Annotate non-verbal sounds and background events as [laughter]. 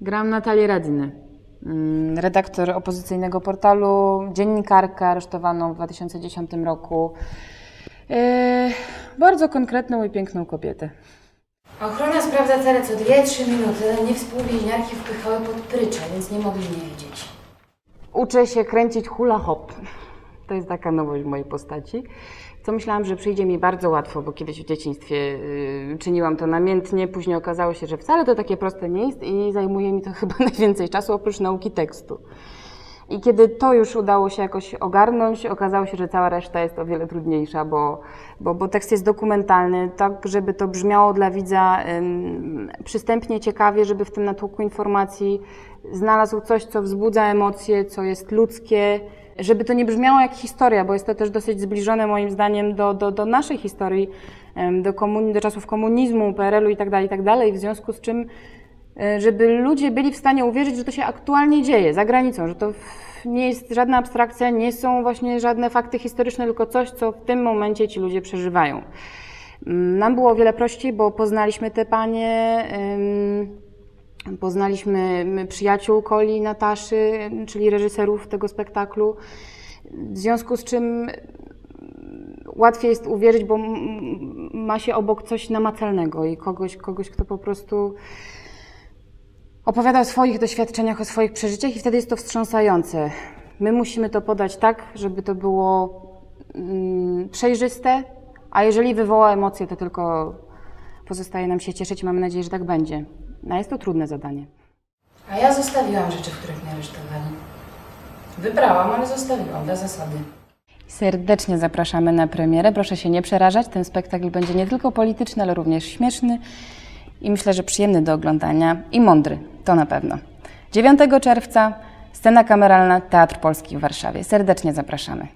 Gram Natalię Radzinę, mm, redaktor opozycyjnego portalu, dziennikarkę aresztowaną w 2010 roku. Yy, bardzo konkretną i piękną kobietę. Ochrona sprawdza cele co 2-3 minuty, ale mnie współwięźniarki wpychały pod pryczę, więc nie mogli nie wiedzieć. Uczę się kręcić hula hop. To jest taka nowość w mojej postaci. Co myślałam, że przyjdzie mi bardzo łatwo, bo kiedyś w dzieciństwie yy, czyniłam to namiętnie. Później okazało się, że wcale to takie proste nie jest i zajmuje mi to [laughs] chyba najwięcej czasu oprócz nauki tekstu. I kiedy to już udało się jakoś ogarnąć, okazało się, że cała reszta jest o wiele trudniejsza, bo, bo, bo tekst jest dokumentalny, tak żeby to brzmiało dla widza ym, przystępnie, ciekawie, żeby w tym natłoku informacji znalazł coś, co wzbudza emocje, co jest ludzkie, żeby to nie brzmiało jak historia, bo jest to też dosyć zbliżone moim zdaniem do, do, do naszej historii, do, komuni- do czasów komunizmu, PRL-u i tak dalej, i tak w związku z czym y, żeby ludzie byli w stanie uwierzyć, że to się aktualnie dzieje za granicą, że to nie jest żadna abstrakcja, nie są właśnie żadne fakty historyczne, tylko coś, co w tym momencie ci ludzie przeżywają. Mm, Nam było o wiele prościej, bo poznaliśmy te panie, ym, poznaliśmy my, przyjaciół Coli Nataszy, czyli reżyserów tego spektaklu, w związku z czym łatwiej jest uwierzyć, bo ma się obok coś namacalnego i kogoś, kogoś kto po prostu opowiada o swoich doświadczeniach, o swoich przeżyciach i wtedy jest to wstrząsające. My musimy to podać tak, żeby to było mm, przejrzyste, a jeżeli wywoła emocje, to tylko pozostaje nam się cieszyć. Mamy nadzieję, że tak będzie. No jest to trudne zadanie. A ja zostawiłam rzeczy, w których mnie aresztowali. Wybrałam, ale zostawiłam dla zasady. Serdecznie zapraszamy na premierę. Proszę się nie przerażać. Ten spektakl będzie nie tylko polityczny, ale również śmieszny i myślę, że przyjemny do oglądania i mądry. To na pewno. 9 czerwca scena kameralna Teatr Polski w Warszawie. Serdecznie zapraszamy.